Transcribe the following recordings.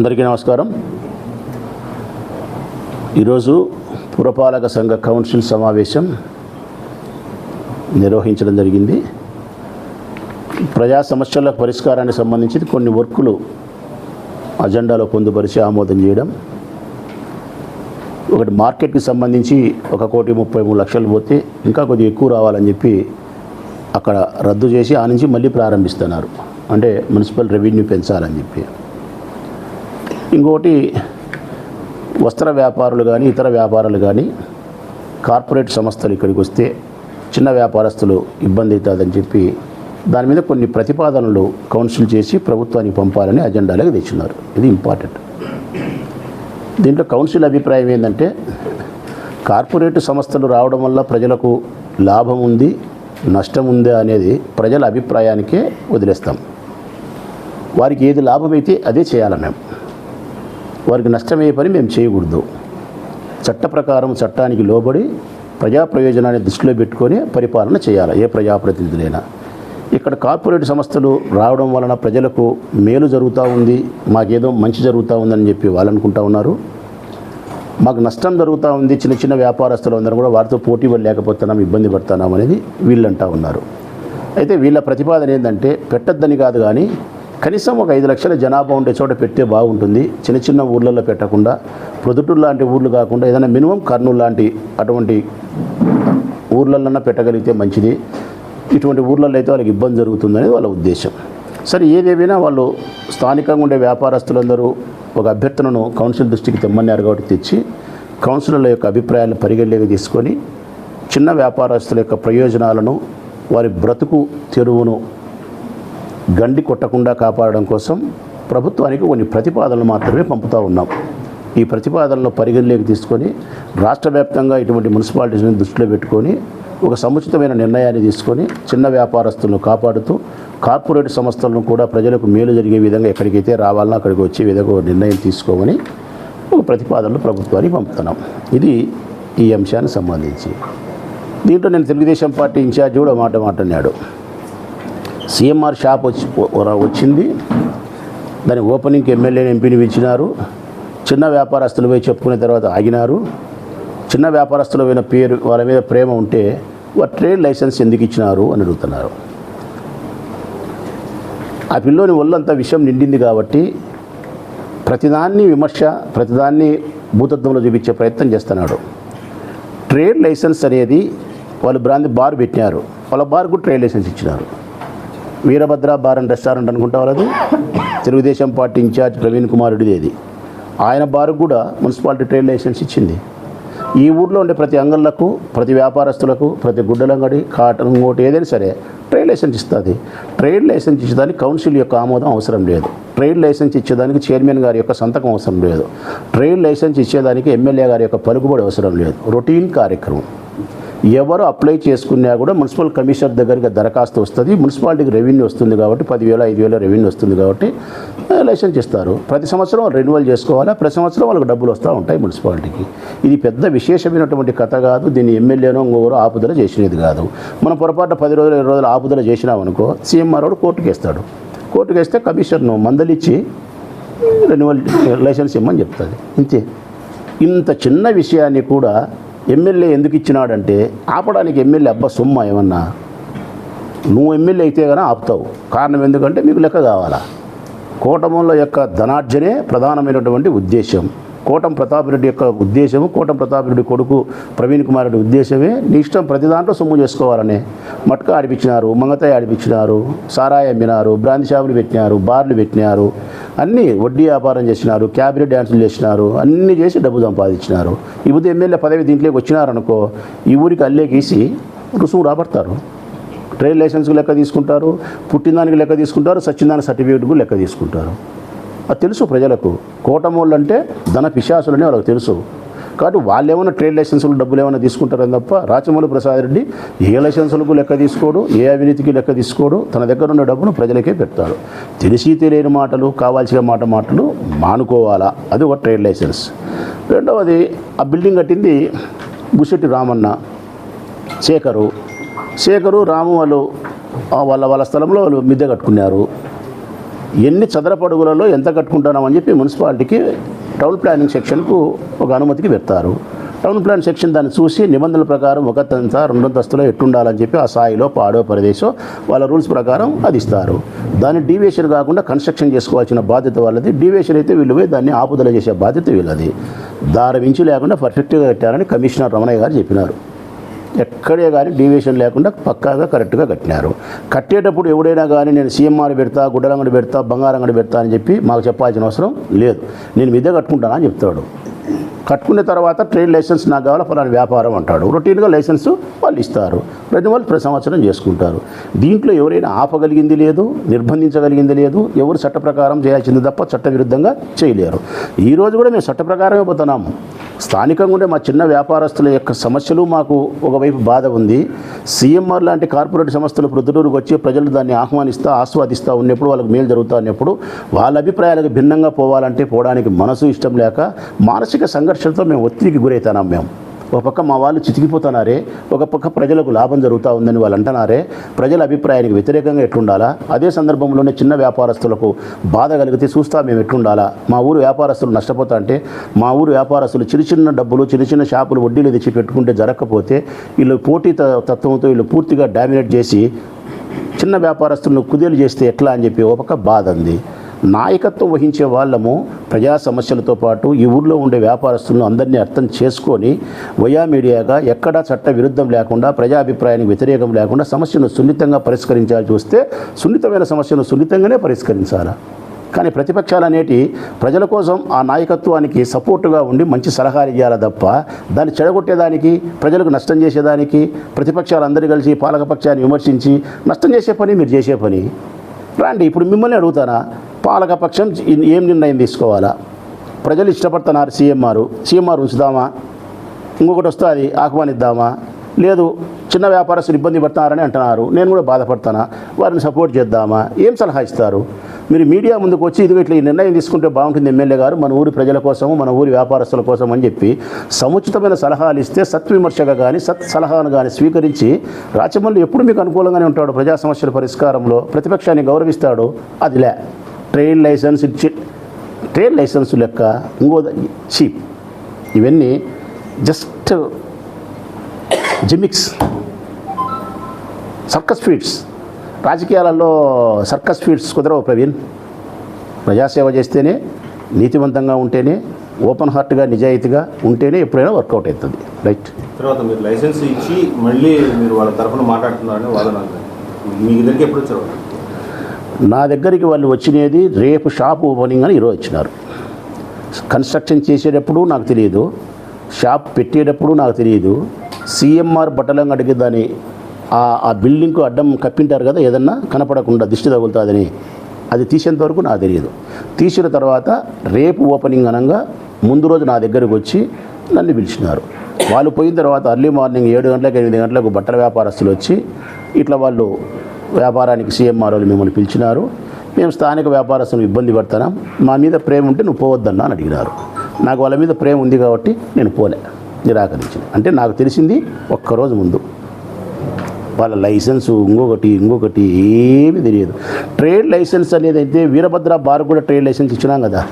అందరికీ నమస్కారం. ఈరోజు పురపాలక సంఘ కౌన్సిల్ సమావేశం నిర్వహించడం జరిగింది. ప్రజా సమస్యల పరిష్కారానికి సంబంధించి కొన్ని వర్కులు అజెండాలో పొందుపరిచి ఆమోదం చేయడం. ఒకటి మార్కెట్కి సంబంధించి ఒక కోటి ముప్పై మూడు లక్షలు పోతే ఇంకా కొద్దిగా ఎక్కువ రావాలని చెప్పి అక్కడ రద్దు చేసి ఆ నుంచి మళ్ళీ ప్రారంభిస్తున్నారు. అంటే మున్సిపల్ రెవెన్యూ పెంచాలని చెప్పి. ఇంకోటి వస్త్ర వ్యాపారులు కానీ ఇతర వ్యాపారాలు కానీ కార్పొరేట్ సంస్థలు ఇక్కడికి వస్తే చిన్న వ్యాపారస్తులు ఇబ్బంది అవుతుందని చెప్పి దాని మీద కొన్ని ప్రతిపాదనలు కౌన్సిల్ చేసి ప్రభుత్వానికి పంపాలని అజెండాలోకి తెచ్చినారు ఇది ఇంపార్టెంట్. దీంట్లో కౌన్సిల్ అభిప్రాయం ఏంటంటే కార్పొరేట్ సంస్థలు రావడం వల్ల ప్రజలకు లాభం ఉంది నష్టం ఉందా అనేది ప్రజల అభిప్రాయానికే వదిలేస్తాం. వారికి ఏది లాభమైతే అదే చేయాలి మేము వారికి నష్టమయ్యే పని మేము చేయకూడదు. చట్ట ప్రకారం చట్టానికి లోబడి ప్రజా ప్రయోజనాన్ని దృష్టిలో పెట్టుకొని పరిపాలన చేయాలి ఏ ప్రజాప్రతినిధులైనా. ఇక్కడ కార్పొరేట్ సంస్థలు రావడం వలన ప్రజలకు మేలు జరుగుతూ ఉంది మాకేదో మంచి జరుగుతూ ఉందని చెప్పి వాళ్ళు అనుకుంటా ఉన్నారు. మాకు నష్టం జరుగుతూ ఉంది చిన్న చిన్న వ్యాపారస్తులు అందరం కూడా వారితో పోటీ లేకపోతున్నాం ఇబ్బంది పడుతున్నాం అనేది వీళ్ళు ఉన్నారు. అయితే వీళ్ళ ప్రతిపాదన ఏంటంటే పెట్టద్దని కాదు కానీ కనీసం ఒక ఐదు లక్షల జనాభా ఉండే చోట పెడితే బాగుంటుంది. చిన్న చిన్న ఊర్లలో పెట్టకుండా ప్రొద్దుటూరు లాంటి ఊర్లు కాకుండా ఏదైనా మినిమం కర్నూలు లాంటి అటువంటి ఊర్లలోనే పెట్టగలిగితే మంచిది. ఇటువంటి ఊర్లలో అయితే వాళ్ళకి ఇబ్బంది జరుగుతుందనేది వాళ్ళ ఉద్దేశం. సరే ఏదేమైనా వాళ్ళు స్థానికంగా ఉండే వ్యాపారస్తులందరూ ఒక అభ్యర్థనను కౌన్సిల్ దృష్టికి తెమ్మన్నారు కాబట్టి తెచ్చి కౌన్సిలర్ల యొక్క అభిప్రాయాలను పరిగణలోకి తీసుకొని చిన్న వ్యాపారస్తుల యొక్క ప్రయోజనాలను వారి బ్రతుకు తెరువును గండి కొట్టకుండా కాపాడడం కోసం ప్రభుత్వానికి కొన్ని ప్రతిపాదనలు మాత్రమే పంపుతూ ఉన్నాం. ఈ ప్రతిపాదనలు పరిగణలోకి తీసుకొని రాష్ట్ర వ్యాప్తంగా ఇటువంటి మున్సిపాలిటీస్ని దృష్టిలో పెట్టుకొని ఒక సముచితమైన నిర్ణయాన్ని తీసుకొని చిన్న వ్యాపారస్తులను కాపాడుతూ కార్పొరేట్ సంస్థలను కూడా ప్రజలకు మేలు జరిగే విధంగా ఎక్కడికైతే రావాలన్నా అక్కడికి వచ్చే విధంగా ఒక నిర్ణయం తీసుకోమని ఒక ప్రతిపాదనలు ప్రభుత్వానికి పంపుతున్నాం. ఇది ఈ అంశానికి సంబంధించి. దీంట్లో నేను తెలుగుదేశం పార్టీ ఇన్ఛార్జ్ కూడా మాట మాట్లాడాడు సిఎంఆర్ షాప్ వచ్చి వచ్చింది. దాని ఓపెనింగ్కి ఎమ్మెల్యేని ఎంపీని పిలిచినారు. చిన్న వ్యాపారస్తులు పోయి చెప్పుకున్న తర్వాత ఆగినారు. చిన్న వ్యాపారస్తుల మీద పేరు వాళ్ళ మీద ప్రేమ ఉంటే వారు ట్రేడ్ లైసెన్స్ ఎందుకు ఇచ్చినారు? అని అడుగుతున్నారు. ఆ పిల్లోని ఒళ్ళంతా విషయం నిండింది కాబట్టి ప్రతిదాన్ని విమర్శ ప్రతిదాన్ని భూతత్వంలో చూపించే ప్రయత్నం చేస్తున్నాడు. ట్రేడ్ లైసెన్స్ అనేది వాళ్ళు బ్రాంది బార్ పెట్టినారు. వాళ్ళ బార్కు ట్రేడ్ లైసెన్స్ ఇచ్చినారు. వీరభద్ర బార్ అండ్ రెస్టారెంట్ అనుకుంటా వాళ్ళది. తెలుగుదేశం పార్టీ ఇన్ఛార్జ్ ప్రవీణ్ కుమార్ రెడ్డిది ఆయన బారు కూడా మున్సిపాలిటీ ట్రేడ్ లైసెన్స్ ఇచ్చింది. ఈ ఊర్లో ఉండే ప్రతి అంగళ్ళకు ప్రతి వ్యాపారస్తులకు ప్రతి గుడ్డలంగడి కాటన్ ఇంకోటి ఏదైనా సరే ట్రేడ్ లైసెన్స్ ఇస్తుంది. ట్రేడ్ లైసెన్స్ ఇచ్చేదానికి కౌన్సిల్ యొక్క ఆమోదం అవసరం లేదు. ట్రేడ్ లైసెన్స్ ఇచ్చేదానికి చైర్మన్ గారి యొక్క సంతకం అవసరం లేదు. ట్రేడ్ లైసెన్స్ ఇచ్చేదానికి ఎమ్మెల్యే గారి యొక్క పలుకుబడి అవసరం లేదు. రొటీన్ కార్యక్రమం. ఎవరు అప్లై చేసుకున్నా కూడా మున్సిపల్ కమిషనర్ దగ్గరికి దరఖాస్తు వస్తుంది మున్సిపాలిటీకి రెవెన్యూ వస్తుంది కాబట్టి పదివేల ఐదు వేల రెవెన్యూ వస్తుంది కాబట్టి లైసెన్స్ ఇస్తారు. ప్రతి సంవత్సరం రెన్యువల్ చేసుకోవాలి? ప్రతి సంవత్సరం వాళ్ళకి డబ్బులు వస్తూ ఉంటాయి మున్సిపాలిటీకి. ఇది పెద్ద విశేషమైనటువంటి కథ కాదు దీన్ని ఎమ్మెల్యేనో ఇంకొకరు ఆపుదల చేసినది కాదు. మనం పొరపాటు పది రోజులు ఇరవై రోజులు ఆపుదల చేసినామనుకో సీఎంఆర్ వాడు కోర్టుకు వేస్తాడు కోర్టుకు వేస్తే కమిషనర్ను మందలిచ్చి రెన్యువల్ లైసెన్స్ ఇమ్మని చెప్తుంది. ఇంతే. ఇంత చిన్న విషయాన్ని కూడా ఎమ్మెల్యే ఎందుకు ఇచ్చినాడంటే ఆపడానికి ఎమ్మెల్యే అబ్బా సొమ్మ ఏమన్నా? నువ్వు ఎమ్మెల్యే అయితే కానీ ఆపుతావు. కారణం ఎందుకంటే మీకు లెక్క కావాలా? కూటముల యొక్క ధనార్జనే ప్రధానమైనటువంటి ఉద్దేశం కోటం ప్రతాప్ రెడ్డి యొక్క ఉద్దేశము కోటం ప్రతాపరెడ్డి కొడుకు ప్రవీణ్ కుమార్ రెడ్డి ఉద్దేశమే. నీ ఇష్టం ప్రతి దాంట్లో సొమ్ము చేసుకోవాలని మట్కా ఆడిపించినారు మంగతాయి ఆడిపించినారు సారాయి అమ్మినారు బ్రాంతి షాపులు పెట్టినారు బార్లు పెట్టినారు అన్నీ వడ్డీ వ్యాపారం చేసినారు క్యాబినెట్ డ్యాన్సులు చేసినారు అన్నీ చేసి డబ్బు సంపాదించినారు. ఇప్పుడు ఎమ్మెల్యే పదవి దీంట్లోకి వచ్చినారనుకో ఈ ఊరికి అల్లేకేసి రుసుము రాబడతారు. ట్రేడ్ లైసెన్స్కి లెక్క తీసుకుంటారు పుట్టినదానికి లెక్క తీసుకుంటారు సచ్చిందానికి సర్టిఫికేట్కు లెక్క తీసుకుంటారు. అది తెలుసు ప్రజలకు. కూటమోళ్ళు అంటే ధన పిశాసులని వాళ్ళకి తెలుసు. కాబట్టి వాళ్ళు ఏమైనా ట్రేడ్ లైసెన్సులు డబ్బులు ఏమైనా తీసుకుంటారని తప్ప రాచమౌళి ప్రసాద్ రెడ్డి ఏ లైసెన్సులకు లెక్క తీసుకోడు ఏ అవినీతికి లెక్క తీసుకోడు తన దగ్గర ఉన్న డబ్బును ప్రజలకే పెడతాడు. తెలిసి తెలియని మాటలు కావాల్సిన మాట మాటలు మానుకోవాలా? అది ఒక ట్రేడ్ లైసెన్స్. రెండవది ఆ బిల్డింగ్ కట్టింది బుషెట్టి రామన్న శేఖరు. శేఖరు రాము వాళ్ళు వాళ్ళ వాళ్ళ స్థలంలో వాళ్ళు మిద్దె కట్టుకున్నారు. ఎన్ని చదరపడుగులలో ఎంత ఎంత కట్టుకుంటున్నామని చెప్పి మున్సిపాలిటీకి టౌన్ ప్లానింగ్ సెక్షన్కు ఒక అనుమతికి పెడతారు. టౌన్ ప్లాన్ సెక్షన్ దాన్ని చూసి నిబంధనల ప్రకారం ఒక తంత రెండంతస్తులో ఎట్టుండాలని చెప్పి ఆ స్థాయిలో పాడో ప్రదేశం వాళ్ళ రూల్స్ ప్రకారం అది ఇస్తారు. దాన్ని డీవియేషన్ కాకుండా కన్స్ట్రక్షన్ చేసుకోవాల్సిన బాధ్యత వాళ్ళది. డీవియేషన్ అయితే వీళ్ళు పోయి దాన్ని ఆపుదల చేసే బాధ్యత వీళ్ళది. దారి మించి లేకుండా పర్ఫెక్ట్గా కట్టారని కమిషనర్ రమణయ్య గారు చెప్పినారు. ఎక్కడే కానీ డీవియేషన్ లేకుండా పక్కాగా కరెక్ట్గా కట్టినారు. కట్టేటప్పుడు ఎవడైనా కానీ నేను సీఎంఆర్ పెడతా గుడ్డలంగడి పెడతా బంగారంగడి పెడతా అని చెప్పి మాకు చెప్పాల్సిన అవసరం లేదు. నేను మీదే కట్టుకుంటానా అని చెప్తాడు కట్టుకున్న తర్వాత ట్రేడ్ లైసెన్స్ నాకు కావాలి? ఫలానా వ్యాపారం అంటాడు. రొటీన్గా లైసెన్స్ వాళ్ళు ఇస్తారు. ప్రతి వాళ్ళు ప్రతి సంవత్సరం చేసుకుంటారు. దీంట్లో ఎవరైనా ఆపగలిగింది లేదు నిర్బంధించగలిగింది లేదు ఎవరు చట్ట ప్రకారం చేయాల్సింది తప్ప చట్ట విరుద్ధంగా చేయలేరు. ఈ రోజు కూడా మేము చట్ట ప్రకారమే పోతున్నాము. స్థానికంగా ఉండే మా చిన్న వ్యాపారస్తుల యొక్క సమస్యలు మాకు ఒకవైపు బాధ ఉంది. సీఎంఆర్ లాంటి కార్పొరేట్ సంస్థలు ప్రొద్దుటూరుకు వచ్చి ప్రజలు దాన్ని ఆహ్వానిస్తూ ఆస్వాదిస్తూ ఉన్నప్పుడు వాళ్ళకి మేలు జరుగుతూ ఉన్నప్పుడు వాళ్ళ అభిప్రాయాలకు భిన్నంగా పోవాలంటే పోవడానికి మనసు ఇష్టం లేక మానసిక సంఘర్షణతో మేము ఒత్తిడికి గురవుతున్నాం మేము. ఒక పక్క మా వాళ్ళు చితికిపోతున్నారే ఒక పక్క ప్రజలకు లాభం జరుగుతూ ఉందని వాళ్ళు అంటున్నారే ప్రజల అభిప్రాయానికి వ్యతిరేకంగా ఎట్లుండాలా? అదే సందర్భంలోనే చిన్న వ్యాపారస్తులకు బాధ కలిగితే చూస్తా మేము ఎట్లుండాలా? మా ఊరు వ్యాపారస్తులు నష్టపోతా అంటే మా ఊరు వ్యాపారస్తులు చిన్న చిన్న డబ్బులు చిన్న చిన్న షాపులు వడ్డీలు తెచ్చి పెట్టుకుంటే జరగకపోతే వీళ్ళు పోటీ త- తత్వంతో వీళ్ళు పూర్తిగా డామినేట్ చేసి చిన్న వ్యాపారస్తులను కుదేలు చేస్తే ఎట్లా అని చెప్పి ఒక పక్క బాధ ఉంది. నాయకత్వం వహించే వాళ్ళము ప్రజా సమస్యలతో పాటు ఈ ఊర్లో ఉండే వ్యాపారస్తులను అందరినీ అర్థం చేసుకొని వయా మీడియాగా ఎక్కడా చట్ట విరుద్ధం లేకుండా ప్రజాభిప్రాయానికి వ్యతిరేకం లేకుండా సమస్యను సున్నితంగా పరిష్కరించాల్సి వస్తే సున్నితమైన సమస్యను సున్నితంగానే పరిష్కరించాలా? కానీ ప్రతిపక్షాలు అనేటి ప్రజల కోసం ఆ నాయకత్వానికి సపోర్టుగా ఉండి మంచి సలహాలు ఇవ్వాలి తప్ప దాన్ని చెడగొట్టేదానికి ప్రజలకు నష్టం చేసేదానికి ప్రతిపక్షాలు అందరు కలిసి పాలకపక్షాన్ని విమర్శించి నష్టం చేసే పని మీరు చేసే పని. రండి ఇప్పుడు మిమ్మల్ని అడుగుతానా? పాలకపక్షం ఏం నిర్ణయం తీసుకోవాలా? ప్రజలు ఇష్టపడుతున్నారు సీఎంఆర్ సీఎంఆర్ ఉంచుదామా? ఇంకొకటి వస్తుంది ఆహ్వానిద్దామా? లేదు చిన్న వ్యాపారస్తులు ఇబ్బంది పడుతున్నారని అంటున్నారు. నేను కూడా బాధపడతానా? వారిని సపోర్ట్ చేద్దామా? ఏం సలహా ఇస్తారు? మీరు మీడియా ముందుకు వచ్చి ఇదిగో ఇట్లా ఈ నిర్ణయం తీసుకుంటే బాగుంటుంది ఎమ్మెల్యే గారు మన ఊరి ప్రజల కోసము మన ఊరి వ్యాపారస్తుల కోసం అని చెప్పి సముచితమైన సలహాలు ఇస్తే సత్విమర్శగా కానీ సత్ సలహాను కానీ స్వీకరించి రాచమల్లి ఎప్పుడు మీకు అనుకూలంగానే ఉంటాడు ప్రజా సమస్యల పరిష్కారంలో? ప్రతిపక్షాన్ని గౌరవిస్తాడు? అది ట్రైన్ ట్రేడ్ లైసెన్స్ ఇచ్చి ట్రేడ్ లైసెన్స్ లెక్క ఇంకో చీప్ ఇవన్నీ జస్ట్ జిమిక్స్ సర్కస్ ఫీడ్స్. రాజకీయాలలో సర్కస్ ఫీడ్స్ కుదరవు ప్రవీణ్. ప్రజాసేవ చేస్తేనే నీతివంతంగా ఉంటేనే ఓపెన్ హార్ట్గా నిజాయితీగా ఉంటేనే ఎప్పుడైనా వర్కౌట్ అవుతుంది. రైట్. తర్వాత మీరు లైసెన్స్ ఇచ్చి మళ్ళీ మీరు వాళ్ళ తరఫున మాట్లాడుతున్నారని వాదన ఉంది. మీ దగ్గరికి ఎప్పుడు వచ్చారు? నా దగ్గరికి వాళ్ళు వచ్చినది రేపు షాప్ ఓపెనింగ్ అని ఈరోజు వచ్చినారు కన్స్ట్రక్షన్ చేసేటప్పుడు నాకు తెలియదు షాప్ పెట్టేటప్పుడు నాకు తెలియదు సిఎంఆర్ బట్టలం అడిగి దాని ఆ బిల్డింగ్కు అడ్డం కప్పింటారు కదా ఏదన్నా కనపడకుండా దిష్టి తగులుతుందని. అది తీసేంత వరకు నాకు తెలియదు తీసిన తర్వాత రేపు ఓపెనింగ్ అనగా ముందు రోజు నా దగ్గరకు వచ్చి నన్ను పిలిచినారు. వాళ్ళు పోయిన తర్వాత అర్లీ మార్నింగ్ ఏడు గంటలకు ఎనిమిది గంటలకు బట్టల వ్యాపారస్తులు వచ్చి ఇట్లా వాళ్ళు వ్యాపారానికి సీఎంఆర్ వాళ్ళు మిమ్మల్ని పిలిచినారు. మేము స్థానిక వ్యాపారస్తులను ఇబ్బంది పడుతున్నాం. మా మీద ప్రేమ ఉంటే నువ్వు పోవద్దన్నా అని అడిగినారు. నాకు వాళ్ళ మీద ప్రేమ ఉంది కాబట్టి నేను పోలే నిరాకరించింది అంటే నాకు తెలిసింది ఒక్కరోజు ముందు. వాళ్ళ లైసెన్సు ఇంకొకటి ఇంకొకటి ఏమీ తెలియదు. ట్రేడ్ లైసెన్స్ అనేది అయితే వీరభద్ర బార్ కూడా ట్రేడ్ లైసెన్స్ ఇచ్చినాం కదా.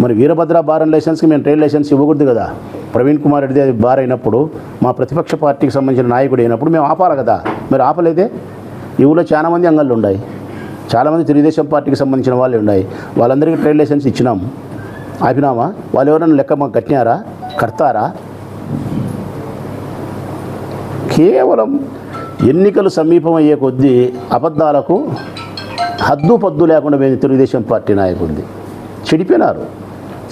మరి వీరభద్ర బార్ లైసెన్స్కి మేము ట్రేడ్ లైసెన్స్ ఇవ్వకూడదు కదా. ప్రవీణ్ కుమార్ రెడ్డి అది బార్ అయినప్పుడు మా ప్రతిపక్ష పార్టీకి సంబంధించిన నాయకుడు అయినప్పుడు మేము ఆపాలి కదా. మరి ఆపలేదే? ఈ ఊళ్ళో చాలా మంది అంగళ్ళు ఉన్నాయి చాలామంది తెలుగుదేశం పార్టీకి సంబంధించిన వాళ్ళు ఉన్నాయి వాళ్ళందరికీ ట్రేడ్ లైసెన్స్ ఇచ్చినాం. ఆపినామా? వాళ్ళు ఎవరైనా లెక్క మాకు కట్టినారా? కడతారా? కేవలం ఎన్నికలు సమీపం అయ్యే కొద్దీ అబద్ధాలకు హద్దు పద్దు లేకుండా పోయింది తెలుగుదేశం పార్టీ నాయకుడిది. చెడిపోయినారు.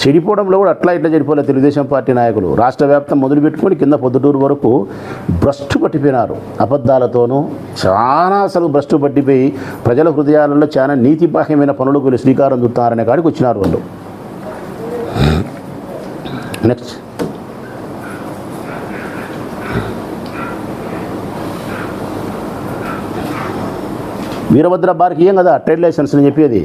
చెడిపోవడంలో కూడా అట్లా ఇట్లా చెడిపోలేదు తెలుగుదేశం పార్టీ నాయకులు. రాష్ట్ర వ్యాప్తం మొదలుపెట్టుకొని కింద పొద్దుటూరు వరకు భ్రష్టు పట్టిపోయినారు. అబద్ధాలతోనూ చాలా అసలు భ్రష్టు పట్టిపోయి ప్రజల హృదయాలలో చాలా నీతిబాహ్యమైన పనులకు వీళ్ళు శ్రీకారం చుట్టారనే కాడికి వచ్చినారు వాళ్ళు. నెక్స్ట్ వీరభద్ర బార్కి ఏం కదా ట్రేడ్ లైసెన్స్ అని చెప్పేది?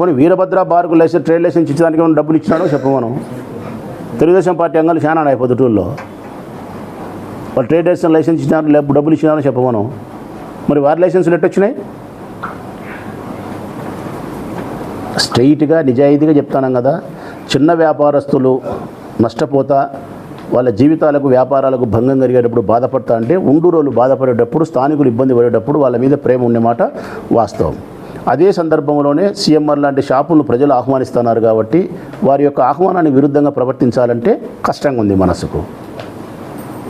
పోనీ వీరభద్ర బార్కు లైసెన్స్ ట్రేడ్ లైసెన్స్ ఇచ్చడానికి మనం డబ్బులు ఇచ్చినాడో చెప్పమను తెలుగుదేశం పార్టీ అంగాలు చాలా ఉన్నాయి పొద్దుటూరులో. వాళ్ళు ట్రేడ్ లైసెన్స్ లైసెన్స్ ఇచ్చినారు లేకపోతే డబ్బులు ఇచ్చినారో మనం. మరి వారి లైసెన్సులు ఎట్టొచ్చినాయి? స్ట్రైట్గా నిజాయితీగా చెప్తాను కదా. చిన్న వ్యాపారస్తులు నష్టపోతా వాళ్ళ జీవితాలకు వ్యాపారాలకు భంగం కలిగేటప్పుడు బాధపడతా అంటే ఉండూరోళ్ళు బాధపడేటప్పుడు స్థానికులు ఇబ్బంది పడేటప్పుడు వాళ్ళ మీద ప్రేమ ఉండే మాట వాస్తవం. అదే సందర్భంలోనే సీఎంఆర్ లాంటి షాపులను ప్రజలు ఆహ్వానిస్తున్నారు కాబట్టి వారి యొక్క ఆహ్వానానికి విరుద్ధంగా ప్రవర్తించాలంటే కష్టంగా ఉంది మనసుకు.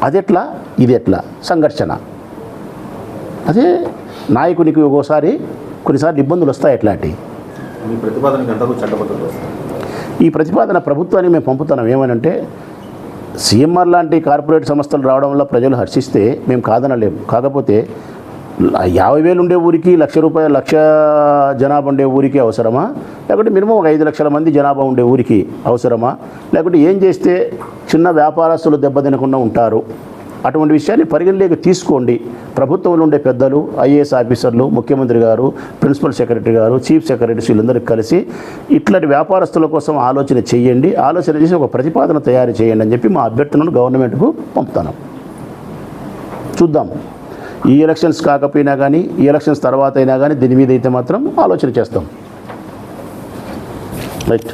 అదెట్లా? ఇది ఎట్లా సంఘర్షణ. అదే నాయకునికి ఒక్కోసారి కొన్నిసార్లు ఇబ్బందులు వస్తాయి ఎట్లాంటివి వస్తుంది ఈ ప్రతిపాదన ప్రభుత్వానికి మేము పంపుతున్నాం. ఏమనంటే సీఎంఆర్ లాంటి కార్పొరేట్ సంస్థలు రావడం వల్ల ప్రజలు హర్షిస్తే మేము కాదనలేము కాకపోతే యాభై వేలు ఉండే ఊరికి లక్ష రూపాయలు లక్ష జనాభా ఉండే ఊరికి అవసరమా? లేకుంటే మినిమం ఒక ఐదు లక్షల మంది జనాభా ఉండే ఊరికి అవసరమా? లేకుంటే ఏం చేస్తే చిన్న వ్యాపారస్తులు దెబ్బతినకుండా ఉంటారు? అటువంటి విషయాన్ని పరిగణలోకి తీసుకోండి. ప్రభుత్వంలో ఉండే పెద్దలు ఐఏఎస్ ఆఫీసర్లు ముఖ్యమంత్రి గారు ప్రిన్సిపల్ సెక్రటరీ గారు చీఫ్ సెక్రటరీస్ వీళ్ళందరికీ కలిసి ఇట్లాంటి వ్యాపారస్తుల కోసం ఆలోచన చేయండి. ఆలోచన చేసి ఒక ప్రతిపాదన తయారు చేయండి అని చెప్పి మా అభ్యర్థనను గవర్నమెంట్కు పంపుతాను. చూద్దాం. ఈ ఎలక్షన్స్ కాకపోయినా కానీ ఈ ఎలక్షన్స్ తర్వాత అయినా కానీ దీని మీద అయితే మాత్రం ఆలోచన చేస్తాం. రైట్